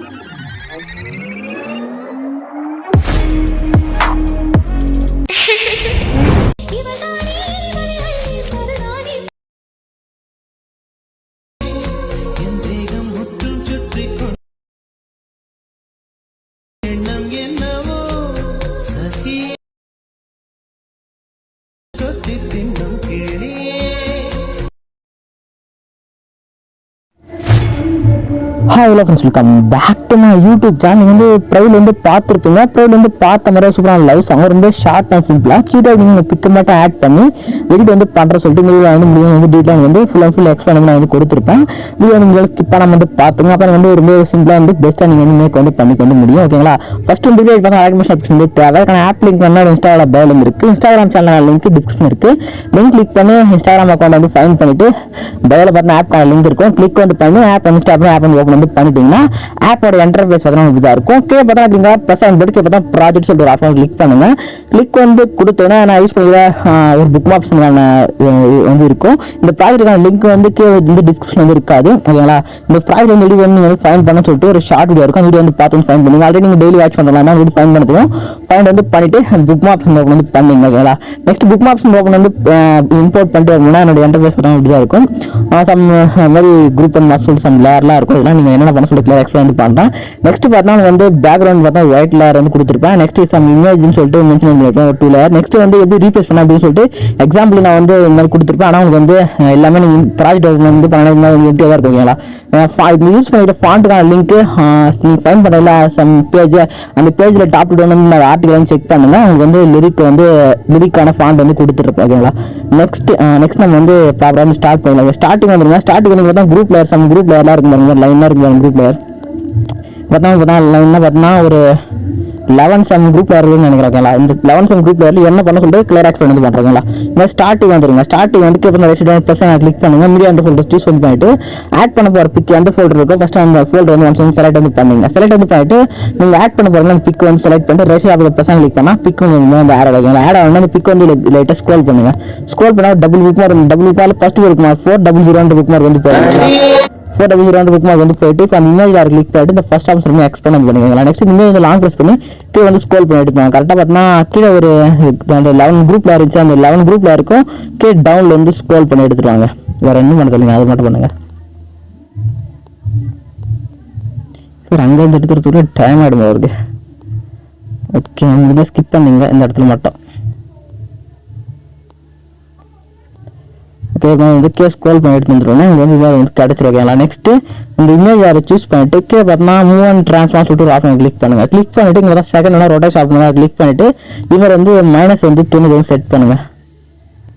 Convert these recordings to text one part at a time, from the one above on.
Música hello friends welcome back to my YouTube channel வந்து ப்ரைவில் வந்து பார்த்துருப்பீங்க. ப்ரைவில் வந்து பார்த்த மாதிரி சூப்பரான லவ் அவங்க ரொம்ப ஷார்ட் அண்ட் சிம்பிளாக கீழே நீங்கள் பிக்கு மட்டும் ஆட் பண்ணி எடிட் வந்து பண்ணுற சொல்லிட்டு வீடியோ வந்து முடியும். வந்து டீட்டெயில் வந்து ஃபுல் அண்ட் ஃபுல் எக்ஸ்பிளைன் நான் வந்து கொடுத்துருப்பேன். வீடியோ நீங்கள் ஸ்கிப் பண்ணாம வந்து பார்த்துங்க அப்புறம் வந்து ரொம்ப சிம்பிளாக வந்து பெஸ்ட்டாக நீங்கள் வந்து மேக் வந்து பண்ணிக்க வந்து முடியும். ஓகேங்களா ஃபர்ஸ்ட் வந்து வீடியோ பண்ண ஆட்மிஷன் ஆப்ஷன் வந்து தேவை. அதுக்கான ஆப் லிங்க் வந்து இன்ஸ்டாகிராம் பயோல இருக்குது இன்ஸ்டாகிராம் சேனல் லிங்க் டிஸ்கிரிப்ஷன் இருக்குது லிங்க் கிளிக் பண்ணி இன்ஸ்டாகிராம் அக்கௌண்ட் வந்து ஃபைன் பண்ணிட்டு பயோல பார்த்தா ஆப் லிங்க் இருக்கும். கிளிக் வந்து பண்ணி ஆப் இன்ஸ்டாகிராம் ஆப் வந்து ஓப்பன் வந்து பண்ணிட்டீங்கன்னா ஆப்போட என்டர்ஃபேஸ் பார்த்தீங்கன்னா இதாக இருக்கும். கே பார்த்தா அப்படிங்க ப்ளஸ் அண்ட் பட் கே பார்த்தா ப்ராஜெக்ட் சொல்லிட்டு ஒரு ஆப்ஷன் கிளிக் பண்ணுங்க. கிளிக் வந்து கொடுத்தோன்னா நான் யூஸ் பண்ணுற ஒரு புக் ஆப்ஷனான வந்து இருக்கும். இந்த ப்ராஜெக்ட்டுக்கான லிங்க் வந்து கே வந்து டிஸ்கிரிப்ஷன் வந்து இருக்காது. ஓகேங்களா? இந்த ப்ராஜெக்ட் வந்து வீடியோ வந்து நீங்கள் ஃபைன் பண்ண சொல்லிட்டு ஒரு ஷார்ட் வீடியோ இருக்கும். வீடியோ வந்து பார்த்து ஃபைன் பண்ணுங்க. ஆல்ரெடி நீங்கள் டெய்லி வாட்ச் பண்ணலாம் வீடியோ ஃபைன் பண்ணுவோம் ஃபைன் வந்து பண்ணிட்டு புக் ஆப்ஷன் ஓப்பன் வந்து பண்ணிங்க. ஓகேங்களா? நெக்ஸ்ட் புக் ஆப்ஷன் ஓப்பன் வந்து இம்போர்ட் பண்ணிட்டு வரணும்னா என்னோட என்டர்ஃபேஸ் பார்த்தா இப்படி தான் இருக்கும். சம் மாதிரி குரூப் அண்ட் மசூல் சம் லேயர்லாம் இருக்கும். இதெல்லாம் நீங்கள் என்னென்ன பண்ண சொல்லி கிளியர் எக்ஸ்பிளைன் பண்ணுறேன் நெக்ஸ்ட் பார்த்தா வந்து பேக்ரவுண்ட் பார்த்தா ஒயிட் லேயர் வந்து கொடுத்துருப்பேன். நெக்ஸ்ட் சம் இமேஜ்னு சொல்லிட்டு மென்ஷன் பண்ணியிருப்பேன் டூ லேயர் நெக்ஸ்ட் வந்து எப்படி ரீப்ளேஸ் பண்ண அப்படின்னு சொல்லிட்டு எக்ஸாம்பிள் நான் வந்து இந்த மாதிரி கொடுத்துருப்பேன். ஆனால் உங்களுக்கு வந்து எல்லாமே நீங்கள் ப்ராஜெக்ட் வந்து பண்ணணும் எப்படியாக தான் இருக்கும் ஓகேங்களா யூஸ் பண்ணிட்ட ஃபாண்ட்டுக்கான லிங்க்கு நீங்கள் ஃபைன் பண்ணல சம் பேஜ் அந்த பேஜில் டாப் டவுன் வந்து நான் ஆர்டிகல் வந்து செக் பண்ணுங்கள் உங்களுக்கு வந்து லிரிக் வந்து லிரிக்கான ஃபாண்ட் வந்து கொடுத்துருப்பேன் ஓகேங்களா? நெக்ஸ்ட் நெக்ஸ்ட் நம்ம வந்து ப்ராப்பராக வந்து ஸ்டார்ட் பண்ணலாம் ஸ்டார்டிங் வந்துருங்க. ஸ்டார்டிங் வந்து பார்த்தா குரூப் லேயர் சம் குரூப் லேயர்லாம் இருக்கும் லைனாக இருக்கும். குரூப் லேயர் பார்த்தா பார்த்தா என்ன பார்த்தீங்கன்னா ஒரு லெவன் சம் குரூப் இருக்குன்னு நினைக்கிறேன் இந்த லெவன் சம் குரூப் லேயர்ல என்ன பண்ண சொல்லிட்டு கிளியர் எக்ஸ்பிளைன் வந்து பண்ணுறாங்களா இந்த ஸ்டார்டிங் வந்துருங்க. ஸ்டார்டிங் வந்து இப்போ ரெசிடென்ட் ப்ளஸ் கிளிக் பண்ணுங்க. மீடியா அந்த ஃபோல்டர் சூஸ் வந்து பண்ணிட்டு ஆட் பண்ண போகிற பிக் எந்த ஃபோல்டர் இருக்கோ ஃபஸ்ட்டு அந்த ஃபோல்டர் வந்து ஒன்ஸ் செலக்ட் வந்து பண்ணுங்க செலக்ட் வந்து பண்ணிட்டு நீங்கள் ஆட் பண்ண போகிற அந்த பிக் வந்து செலக்ட் பண்ணிட்டு ரைட் சைடு ப்ளஸ் கிளிக் பண்ணால் பிக் வந்து வந்து ஆட் ஆகும் ஆட் ஆகணும் அந்த பிக் வந்து லைட்டாக ஸ்க்ரோல் பண்ணுங்க. ஸ்க்ரோல் பண்ணால் double bookmark double bookmark first bookmark four double zero bookmark வந்து போகிறாங்க four double zero bookmark வந்து போயிட்டு இப்போ அந்த இமேஜ் கிளிக் பண்ணிட்டு இந்த ஃபர்ஸ்ட் ஆப்ஷன் வந்து எக்ஸ்பெண்ட் பண்ணிக்கலாம் நெக்ஸ்ட் இமேஜ் வந்து லாங் ப்ரெஸ் பண்ணி கீழே வந்து ஸ்கோல் பண்ணி எடுப்பாங்க கரெக்டாக பார்த்தீங்கன்னா கீழே ஒரு அந்த லெவன் குரூப்பில் இருந்துச்சு. அந்த லெவன் குரூப்பில் இருக்கும். கீழே டவுனில் வந்து ஸ்கோல் பண்ணி எடுத்துருவாங்க வேறு என்ன பண்ண சொல்லுங்க அது மட்டும் பண்ணுங்கள் சார் அங்கே இருந்து எடுத்துறதுக்குள்ள டைம் ஆகிடுங்க அவருக்கு ஓகே இதை ஸ்கிப் பண்ணிங்க. இந்த இடத்துல மட்டும். ஓகே வந்து கேஸ் கால் பண்ணி எடுத்து வந்துருவேன் இங்கே வந்து இதாக வந்து கிடச்சிருக்கேங்களா நெக்ஸ்ட்டு இந்த இமேஜ் யாரை சூஸ் பண்ணிட்டு கே பார்த்தா மூவ் அண்ட் ட்ரான்ஸ்ஃபார்ம் சொல்லிட்டு ஒரு ஆப்ஷன் கிளிக் பண்ணுங்கள் கிளிக் பண்ணிட்டு இங்கே செகண்ட் ரொட்டேஷன் ஆப்ஷன் கிளிக் பண்ணிட்டு இவர் வந்து மைனஸ் வந்து தொண்ணூறு வந்து செட் பண்ணுங்கள்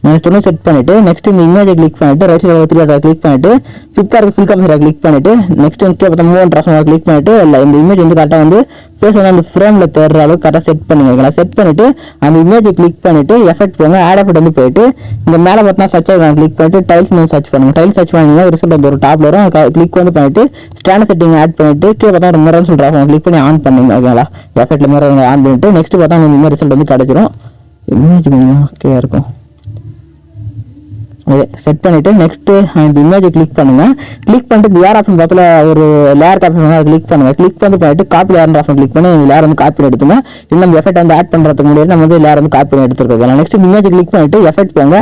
மைனஸ் தொண்ணூறு செட் பண்ணிட்டு நெக்ஸ்ட் இந்த இமேஜை கிளிக் பண்ணிட்டு ரைட் சைடு த்ரீ கிளிக் பண்ணிட்டு ஃபிஃப்த்தாக இருக்க ஃபுல் கம்சரை கிளிக் பண்ணிட்டு நெக்ஸ்ட் வந்து பார்த்தா மூவன் அண்ட் கிளிக் பண்ணிட்டு இல்லை இந்த இமேஜ் வந்து கரெக்டாக வந்து ஃபேஸ் வந்து அந்த ஃப்ரேமில் தேடுற அளவுக்கு கரெக்டாக செட் பண்ணுங்க. செட் பண்ணிட்டு அந்த இமேஜை கிளிக் பண்ணிட்டு எஃபெக்ட் போங்க ஆட் எஃபெக்ட் வந்து போயிட்டு இந்த மேலே பார்த்தா சர்ச் ஆகிடும் கிளிக் பண்ணிட்டு டைல்ஸ் வந்து சர்ச் பண்ணுங்க. டைல்ஸ் சர்ச் பண்ணீங்கன்னா ரிசல்ட் வந்து ஒரு டாப்ல வரும். கிளிக் வந்து பண்ணிட்டு ஸ்டாண்ட் செட்டிங் ஆட் பண்ணிட்டு கீழே பார்த்தா ஒரு மிரர்னு சொல்கிறாங்க கிளிக் பண்ணி ஆன் பண்ணுங்க. ஓகேங்களா? எஃபெக்ட்ல மிரர் ஆன் பண்ணிட்டு நெக்ஸ்ட் பார்த்தா இந்த மாதிரி ரிசல்ட் வந்து கிடைச்சிரும். இமேஜ் கொஞ்சம் ஓகே இருக்கும். செட் பண்ணிவிட்டு நெக்ஸ்ட்டு அந்த இமேஜை கிளிக் பண்ணுங்க. கிளிக் பண்ணிட்டு லேயர் ஆப்ஷன் பக்கத்தில் ஒரு லேயர் ஆப்ஷன் கிளிக் பண்ணுங்கள் கிளிக் பண்ணி பண்ணிட்டு காப்பி லேயர் ஆப்ஷன் கிளிக் பண்ணி லேயர் வந்து காப்பி எடுத்துங்க இன்னும் நம்ம எஃபெக்ட் வந்து ஆட் பண்ணுறதுக்கு முன்னாடி நம்ம வந்து லேயர் வந்து காப்பி பண்ணி எடுத்துருக்கோம். நெக்ஸ்ட் இமேஜ் கிளிக் பண்ணிட்டு எஃபெக்ட் போங்க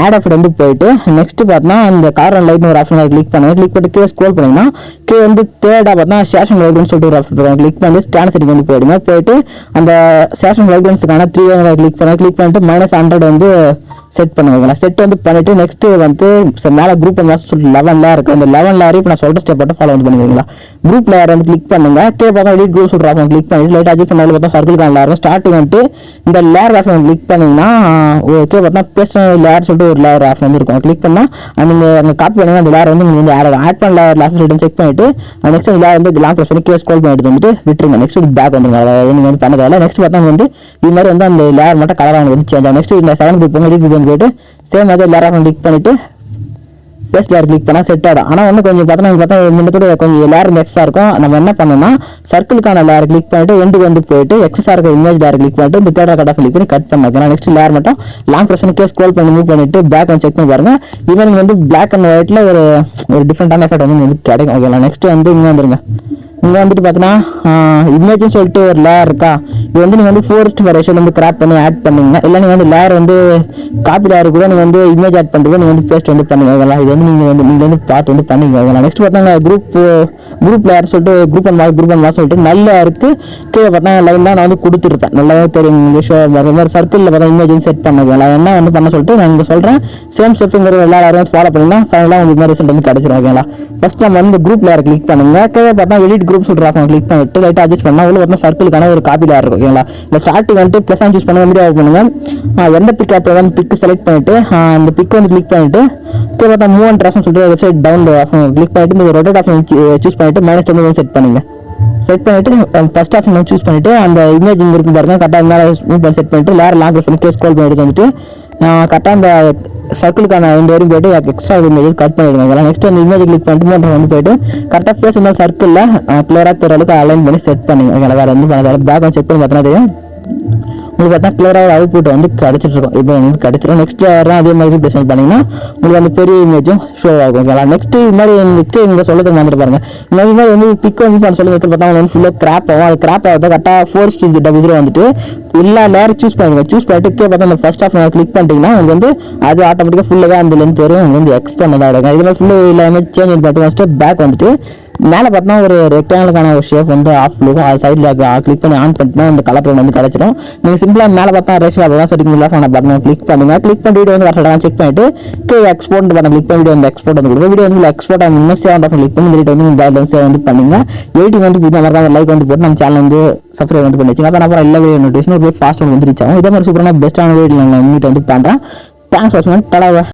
ஆட் எஃபெக்ட் வந்து போயிட்டு நெக்ஸ்ட் பார்த்தா இந்த கார் லைட்னு ஒரு ஆப்ஷன் கிளிக் பண்ணுங்க. கிளிக் பண்ணிட்டு கீழே ஸ்க்ரோல் பண்ணிங்கன்னா கீழே வந்து தேர்டாக பார்த்தா சேஷன் லைட்னு சொல்லிட்டு ஒரு ஆப்ஷன் கிளிக் பண்ணி ஸ்டாண்ட் செட்டிங் வந்து போயிடுங்க. போயிட்டு அந்த சேஷன் லைட்னஸ்க்கான த்ரீ கிளிக் பண்ணுங்க. கிளிக் பண்ணிட்டு மைனஸ் ஹண்ட்ரட் வந்து செட் பண்ணுங்க செட் வந்து பண்ணிட்டு நெக்ஸ்ட் வந்து மேலே மேல குரூப் சொல்லிட்டு லெவன் லேயர் அந்த லெவன் லேயர் இப்போ நான் சொல்ற ஸ்டெப் மட்டும் ஃபாலோ வந்து பண்ணுவீங்களா குரூப் லேயர் வந்து கிளிக் பண்ணுங்க. கே பார்த்தா எடிட் குரூப் சொல்ற ஆப்ஷன் கிளிக் பண்ணிட்டு லைட் அட்ஜஸ்ட் பண்ணாலும் பார்த்தா சர்க்கிள் கான இருக்கும் ஸ்டார்டிங் வந்துட்டு இந்த லேயர் ஆப்ஷன் கிளிக் பண்ணீங்கன்னா கே பார்த்தா பேச லேயர் சொல்லிட்டு ஒரு லேயர் ஆப்ஷன் வந்து இருக்கும். கிளிக் பண்ணா அந்த நீங்க காப்பி பண்ணுங்க அந்த லேயர் வந்து நீங்க வந்து ஆட் ஆட் பண்ண லேயர் லாஸ்ட் ரிட்டன் செக் பண்ணிட்டு நெக்ஸ்ட் லேயர் வந்து லாங் ப்ரெஸ் பண்ணி கேஸ் கால் பண்ணிட்டு வந்துட்டு விட்டுருங்க. நெக்ஸ்ட் பேக் வந்துருங்க. அதாவது நீங்க வந்து பண்ணதால நெக்ஸ்ட் பார்த்தா வந்து இது மாதிரி வந்து அந்த லேயர் மட்டும் கலராக வந்து சேஞ்ச் ஆகும். நெக்ஸ்ட் இந்த செவன் குரூப் வந்து எடிட் போயிட்டு சேம் அதே லேயர் ஆப்ஷன் கிளிக் பண்ணிட்டு பேஸ் லேயர் கிளிக் பண்ணால் செட் ஆகிடும் ஆனால் வந்து கொஞ்சம் பார்த்தோன்னா பார்த்தா முன்னத்தோட கொஞ்சம் லேயர் எக்ஸ்ட்ரா இருக்கும். நம்ம என்ன பண்ணோம்னா சர்க்கிளுக்கான லேயர் கிளிக் பண்ணிட்டு எண்டுக்கு வந்து போயிட்டு எக்ஸஸாக இருக்க இமேஜ் லேயர் கிளிக் பண்ணிட்டு இந்த தேர்ட் கட் கிளிக் பண்ணி கட் பண்ணலாம். நெக்ஸ்ட் லேயர் மட்டும் லாங் ப்ரெஸ் பண்ணி ஸ்க்ரோல் பண்ணி மூவ் பண்ணிட்டு பேக் வந்து செக் பண்ணி பாருங்க. ஈவன் வந்து பிளாக் அண்ட் ஒயிட்டில் ஒரு ஒரு டிஃப்ரெண்டான எஃபெக்ட் வந்து உங்களுக்கு கிடைக்கும். ஓகேங்களா? நெக்ஸ்ட் வந்து இங்கே வந்துருங்க. இங்கே வந்துட்டு பார்த்தீங்கன்னா இமேஜ்னு சொல்லிட்டு ஒரு லேயர் இருக்கா? இது வந்து நீங்கள் வந்து ஃபோர்ஸ்ட் வெரேஷன் வந்து கிராப் பண்ணி ஆட் பண்ணுங்க இல்லை நீங்கள் வந்து லேயர் வந்து காப்பி லேயர் கூட நீங்கள் வந்து இமேஜ் ஆட் பண்ணுறது நீங்கள் வந்து பேஸ்ட் வந்து பண்ணுங்க ஓகேங்களா? இது வந்து நீங்கள் வந்து நீங்கள் வந்து பார்த்து வந்து பண்ணிங்க ஓகேங்களா? நெக்ஸ்ட் பார்த்தா குரூப் குரூப் லேயர் சொல்லிட்டு குரூப் அண்ட் குரூப் அண்ட் சொல்லிட்டு நல்ல இருக்குது கீழே பார்த்தா லைன் தான் நான் வந்து கொடுத்துருப்பேன். நல்லாவே தெரியும் இங்கே ஷோ வர மாதிரி சர்க்கிளில் பார்த்தா இமேஜ் செட் பண்ணுங்க என்ன வந்து பண்ண சொல்லிட்டு நான் இங்கே சொல்கிறேன் சேம் ஸ்டெப்ஸுங்கிற எல்லாரும் ஃபாலோ பண்ணிங்கன்னா ஃபைனலாக உங்களுக்கு மாதிரி ரிசல்ட் வந்து கிடச்சிரும் ஃபஸ்ட் நம்ம வந்து குரூப் லேயர் கிளிக் பண்ணுங்கள் கீழே பார்த்தா எடிட் குரூப் சொல்கிற ஆப்ஷன் கிளிக் பண்ணிட்டு லைட்டாக அட்ஜஸ்ட் பண்ணால் உள்ள வந்து சர்க்கிளுக்கான ஒரு காப்பி லேயர் இருக்கும். ஓகேங்களா இந்த ஸ்டார்டிங் வந்துட்டு ப்ளஸ் சூஸ் பண்ண வீடியோ பண்ணுங்க. எந்த பிக் ஆப் வந்து பிக் செலக்ட் பண்ணிட்டு அந்த பிக் வந்து கிளிக் பண்ணிட்டு கீழே பார்த்தா மூவ் அண்ட் ட்ராஃப்னு சொல்லிட்டு வெப்சைட் டவுன் ஆப்ஷன் கிளிக் பண்ணிட்டு இந்த ரொட்டேட் ஆப்ஷன் சூஸ் பண்ணிட்டு மைனஸ் டென் செட் பண்ணுங்க. செட் பண்ணிட்டு ஃபர்ஸ்ட் ஆப்ஷன் சூஸ் பண்ணிட்டு அந்த இமேஜ் இங்கே இருக்கும் பாருங்கள் கரெக்டாக மேலே மூவ் பண்ணி செட் பண்ணிட்டு லேர் லாங் பண்ணி ஸ்க்ரோல் பண்ணிட்டு வந்துட்டு நான் கரெக்டாக அந்த சர்க்கிளுக்கான ரெண்டு வரையும் போயிட்டு எக்ஸ்ட்ரா இமேஜ் கட் பண்ணிவிடுவேன் நெக்ஸ்ட் அந்த இமேஜ் கிளிக் பண்ணிட்டு மூணு வந்து போயிட்டு கரெக்டாக ஃபேஸ் இந்த சர்க்கிளில் க்ளியராக தெரியலுக்கு அளவுக்கு அலைன் பண்ணி செட் பண்ணுங்க. வேறு வந்து பேக் செக் பண்ணி பார்த்தோன்னா தெரியும். உங்களுக்கு பார்த்தா கிளியராக அவுட்புட் வந்து கிடச்சிட்ருக்கும் இப்போ வந்து கிடச்சிரும். நெக்ஸ்ட் அதே மாதிரி ப்ரெசென்ட் பண்ணிங்கன்னா உங்களுக்கு அந்த பெரிய இமேஜும் ஷோ ஆகும் ஓகேங்களா நெக்ஸ்ட் இது மாதிரி எனக்கு இங்கே சொல்லுறது வந்துட்டு பாருங்க. இந்த மாதிரி வந்து பிக் வந்து பண்ண சொல்லி வச்சு பார்த்தா வந்து ஃபுல்லாக கிராப் ஆகும். அது கிராப் ஆகுது கரெக்டாக ஃபோர் ஸ்டிஜ் டபுள் ஜீரோ வந்துட்டு எல்லா லேயர் சூஸ் பண்ணுங்க. சூஸ் பண்ணிட்டு பார்த்தா அந்த ஃபர்ஸ்ட் ஆஃப் கிளிக் பண்ணிட்டீங்கன்னா உங்களுக்கு வந்து அது ஆட்டோமேட்டிக்காக ஃபுல்லாக அந்த லென்த் வரும். வந்து எக்ஸ்பெண்ட் தான் இருக்கும் இது மாதிரி ஃபுல்லாக எல்லாமே சேஞ்ச் பண்ணிட்டு ஃபஸ்ட்டு பேக் வந்துட்டு மேலே பார்த்தா ஒரு ரெக்டாங்கிளுக்கான ஒரு ஷேப் வந்து ஆஃப் இருக்கும் அது சைடில் கிளிக் பண்ணி ஆன் பண்ணிட்டுனா அந்த கலர் ஒன்று வந்து கிடச்சிடும் நீங்கள் சிம்பிளாக மேலே பார்த்தா ரேஷன் அதெல்லாம் செட்டிங் இல்லை பண்ண பட்டன் கிளிக் பண்ணுங்கள் கிளிக் பண்ணி வீடியோ வந்து கரெக்டாக செக் பண்ணிட்டு கே எக்ஸ்போர்ட் பட்டன் கிளிக் பண்ணி வீடியோ வந்து எக்ஸ்போர்ட் வந்து கொடுங்க. வீடியோ வந்து எக்ஸ்போர்ட் ஆகும் இன்னும் சேவ் ஆஃப் கிளிக் பண்ணி வீடியோ வந்து கைட்லைன்ஸ் வந்து பண்ணுங்கள் எயிட்டிங் வந்து இந்த மாதிரி தான் லைக் வந்து போட்டு நம்ம சேனல் வந்து சப்ஸ்கிரைப் வந்து பண்ணி வச்சுங்க அப்புறம் எல்லா வீடியோ நோட்டிஃபிகேஷன் போய் ஃபாஸ்ட் வந்து ரீச் ஆகும் இதே மாதிரி சூப்பரான பெஸ்ட்டான வீடியோ நான் மீட் வந்து பண்ணுறேன் தேங்க்ஸ் ஃபார் டலாவா